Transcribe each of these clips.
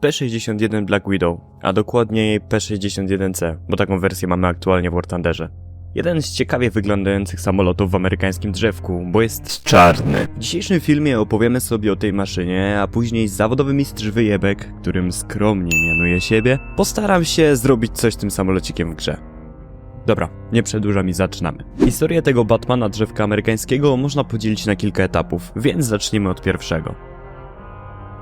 P-61 Black Widow, a dokładniej P-61C, bo taką wersję mamy aktualnie w War Thunderze. Jeden z ciekawie wyglądających samolotów w amerykańskim drzewku, bo jest czarny. W dzisiejszym filmie opowiemy sobie o tej maszynie, a później zawodowy mistrz wyjebek, którym skromnie mianuje siebie, postaram się zrobić coś tym samolocikiem w grze. Dobra, nie przedłużam i zaczynamy. Historię tego Batmana drzewka amerykańskiego można podzielić na kilka etapów, więc zacznijmy od pierwszego.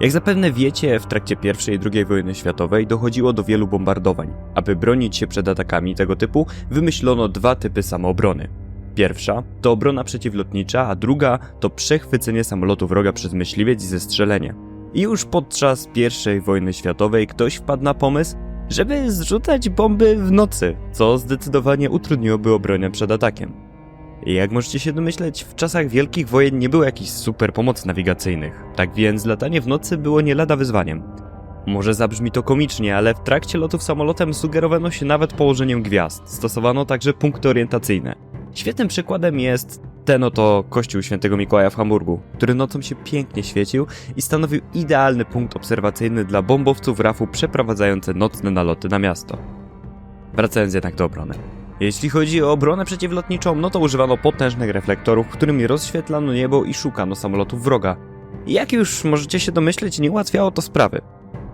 Jak zapewne wiecie, w trakcie I i II wojny światowej dochodziło do wielu bombardowań. Aby bronić się przed atakami tego typu, wymyślono dwa typy samoobrony. Pierwsza to obrona przeciwlotnicza, a druga to przechwycenie samolotu wroga przez myśliwiec i zestrzelenie. I już podczas I wojny światowej ktoś wpadł na pomysł, żeby zrzucać bomby w nocy, co zdecydowanie utrudniłoby obronę przed atakiem. Jak możecie się domyśleć, w czasach wielkich wojen nie było jakichś super pomocy nawigacyjnych, tak więc latanie w nocy było nie lada wyzwaniem. Może zabrzmi to komicznie, ale w trakcie lotów samolotem sugerowano się nawet położeniem gwiazd, stosowano także punkty orientacyjne. Świetnym przykładem jest ten oto kościół świętego Mikołaja w Hamburgu, który nocą się pięknie świecił i stanowił idealny punkt obserwacyjny dla bombowców RAF-u przeprowadzające nocne naloty na miasto. Wracając jednak do obrony. Jeśli chodzi o obronę przeciwlotniczą, no to używano potężnych reflektorów, którymi rozświetlano niebo i szukano samolotów wroga. I jak już możecie się domyśleć, nie ułatwiało to sprawy.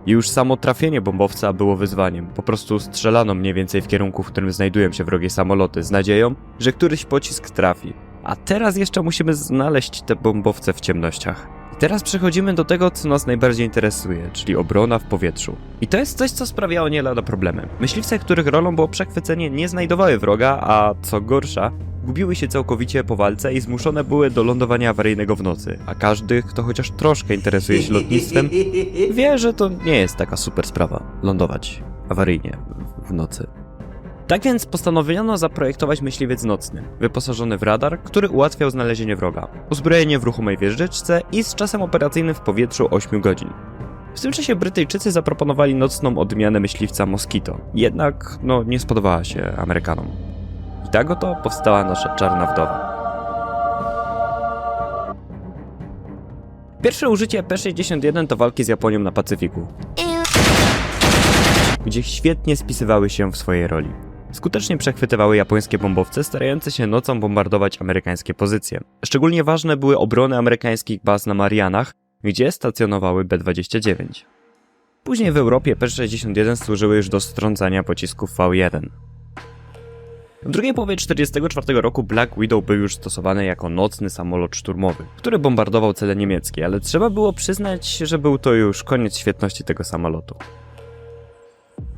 Już samo trafienie bombowca było wyzwaniem. Po prostu strzelano mniej więcej w kierunku, w którym znajdują się wrogie samoloty, z nadzieją, że któryś pocisk trafi. A teraz jeszcze musimy znaleźć te bombowce w ciemnościach. I teraz przechodzimy do tego, co nas najbardziej interesuje, czyli obrona w powietrzu. I to jest coś, co sprawiało nie lada problemy. Myśliwce, których rolą było przechwycenie, nie znajdowały wroga, a co gorsza, gubiły się całkowicie po walce i zmuszone były do lądowania awaryjnego w nocy. A każdy, kto chociaż troszkę interesuje się lotnictwem, wie, że to nie jest taka super sprawa lądować awaryjnie w- nocy. Tak więc postanowiono zaprojektować myśliwiec nocny, wyposażony w radar, który ułatwiał znalezienie wroga, uzbrojenie w ruchomej wieżyczce i z czasem operacyjnym w powietrzu 8 godzin. W tym czasie Brytyjczycy zaproponowali nocną odmianę myśliwca Mosquito, jednak no nie spodobała się Amerykanom. I tak oto powstała nasza czarna wdowa. Pierwsze użycie P-61 to walki z Japonią na Pacyfiku, gdzie świetnie spisywały się w swojej roli. Skutecznie przechwytywały japońskie bombowce starające się nocą bombardować amerykańskie pozycje. Szczególnie ważne były obrony amerykańskich baz na Marianach, gdzie stacjonowały B-29. Później w Europie P-61 służyły już do strącania pocisków V-1. W drugiej połowie 1944 roku Black Widow był już stosowany jako nocny samolot szturmowy, który bombardował cele niemieckie, ale trzeba było przyznać, że był to już koniec świetności tego samolotu.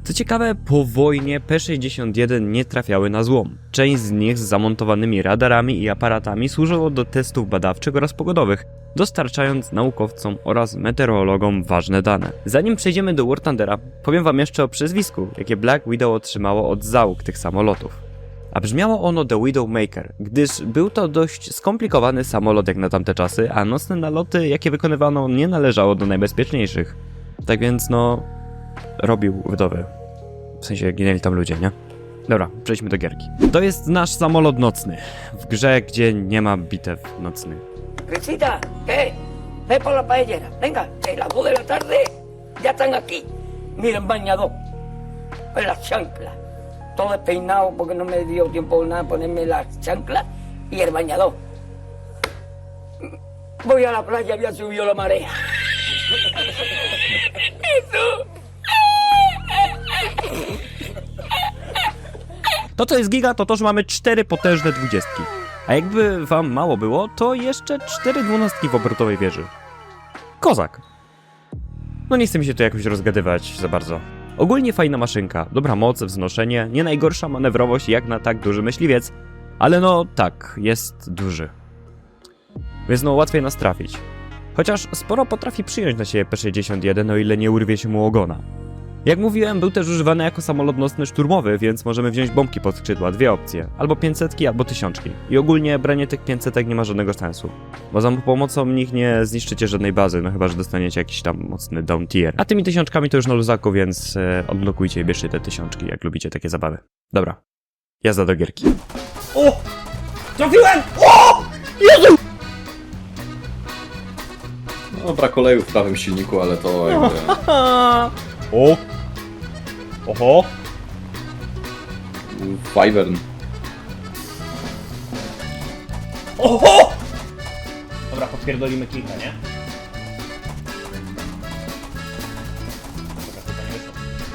Co ciekawe, po wojnie P-61 nie trafiały na złom. Część z nich z zamontowanymi radarami i aparatami służyło do testów badawczych oraz pogodowych, dostarczając naukowcom oraz meteorologom ważne dane. Zanim przejdziemy do War Thundera, powiem wam jeszcze o przezwisku, jakie Black Widow otrzymało od załóg tych samolotów. A brzmiało ono The Widowmaker, gdyż był to dość skomplikowany samolot jak na tamte czasy, a nocne naloty, jakie wykonywano, nie należało do najbezpieczniejszych. Tak więc, no, robił wdowy. W sensie ginęli tam ludzie, nie? Dobra, przejdźmy do gierki. To jest nasz samolot nocny. W grze, gdzie nie ma bitew nocnych. Risita, ¿qué? Ve por la paellera. Venga, que las dos de la tarde ya están aquí. Miren, bañado. En las chanclas. Todo despeinado porque no me dio tiempo nada ponerme las chanclas y el bañador. Voy a la playa, había subido la marea. To co jest giga, to to, że mamy cztery potężne dwudziestki. A jakby wam mało było, to jeszcze cztery dwunastki w obrotowej wieży. Kozak. No nie chcę mi się tu jakoś rozgadywać za bardzo. Ogólnie fajna maszynka, dobra moc, wznoszenie, nie najgorsza manewrowość jak na tak duży myśliwiec, ale no tak, jest duży. Więc no łatwiej nas trafić. Chociaż sporo potrafi przyjąć na siebie P-61, o ile nie urwie się mu ogona. Jak mówiłem, był też używany jako samolot nocny szturmowy, więc możemy wziąć bombki pod skrzydła, dwie opcje. Albo 500 albo tysiączki. I ogólnie branie tych 500 nie ma żadnego sensu. Bo za pomocą nich nie zniszczycie żadnej bazy, no chyba, że dostaniecie jakiś tam mocny down tier. A tymi tysiączkami to już na luzaku, więc e, odblokujcie i bierzcie te tysiączki, jak lubicie takie zabawy. Dobra. Jazda do gierki. ¡Oh! ¡Trafiłem! ¡Oh! ¡Jezu! No, brak oleju w prawym silniku, ale to jakby... O! Oho! Wyvern. Oho! Dobra, podpierdolimy kilka, nie? Dobra, chyba nie wyszło.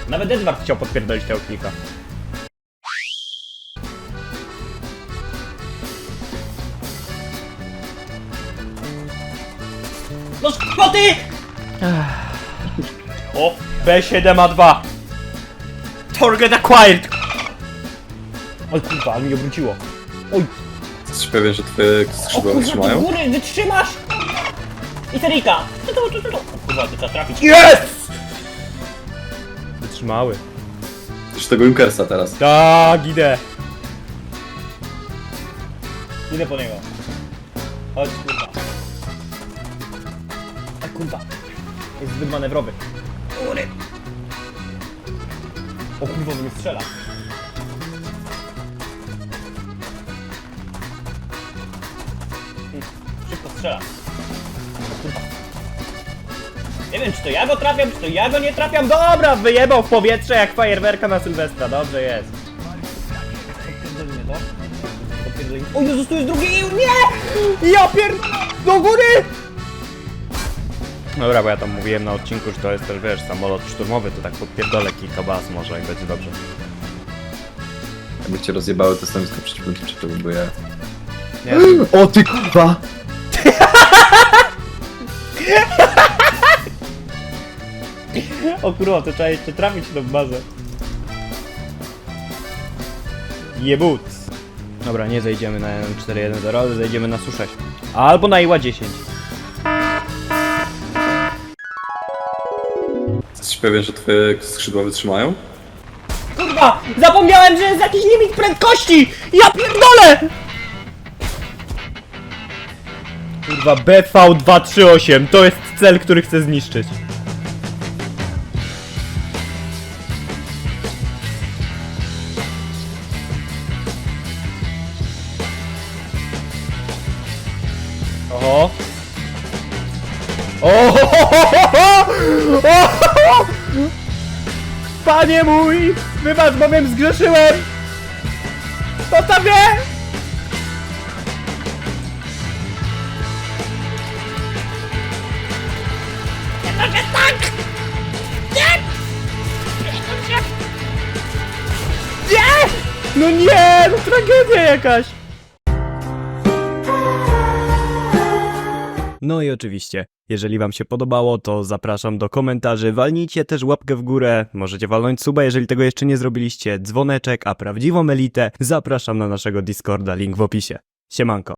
Nawet Edward chciał podpierdolić tego klika. No skwoty! O, B7A2 Target acquired! Oj kurwa, ale mi obróciło. Oj, Jesteś pewien, że twoje o skrzydła kurwa, do wytrzymają? góry, wytrzymasz! I Terika! Tu, tu, tu, tu, tu. O kurwa, to trzeba trafić. Yes! Wytrzymały. Już tego Junkersa teraz. Tak, idę. Idę po niego. Chodź, kurwa. A kurwa. Jest zbyt manewrowy. Góry. O kurwa, mnie strzela. Mm, Szybko strzela. Nie wiem, czy to ja go trafiam, czy to ja go nie trafiam. Dobra, wyjebał w powietrze jak fajerwerka na Sylwestra. Dobrze jest. To. O Jezus, tu jest drugi! Nie! Ja pier... Do góry! Dobra, bo ja tam mówiłem na odcinku, że to jest też, wiesz, samolot szturmowy, to tak podpierdolę kilka baz może i będzie dobrze. Jakby cię rozjebały te stanowisko przeciwlotnicze, to by je... Nie, O ty kurwa! o kurwa, to trzeba jeszcze trafić tą bazę. Jebut. Dobra, nie zejdziemy na 4.1.0, ale zejdziemy na SU-6. Albo na IWA 10. pewien, że twoje skrzydła wytrzymają? Kurwa! Zapomniałem, że jest jakiś limit prędkości! Ja pierdolę! Kurwa, BV238 to jest cel, który chcę zniszczyć. Oho. Oho! Panie mój! Wybacz, bowiem zgrzeszyłem! Zostaw mnie! Nie tak! Nie! Nie! No nie! No tragedia jakaś! No i oczywiście, jeżeli wam się podobało, to zapraszam do komentarzy, walnijcie też łapkę w górę, możecie walnąć suba, jeżeli tego jeszcze nie zrobiliście, dzwoneczek, a prawdziwą elitę zapraszam na naszego Discorda, link w opisie. Siemanko.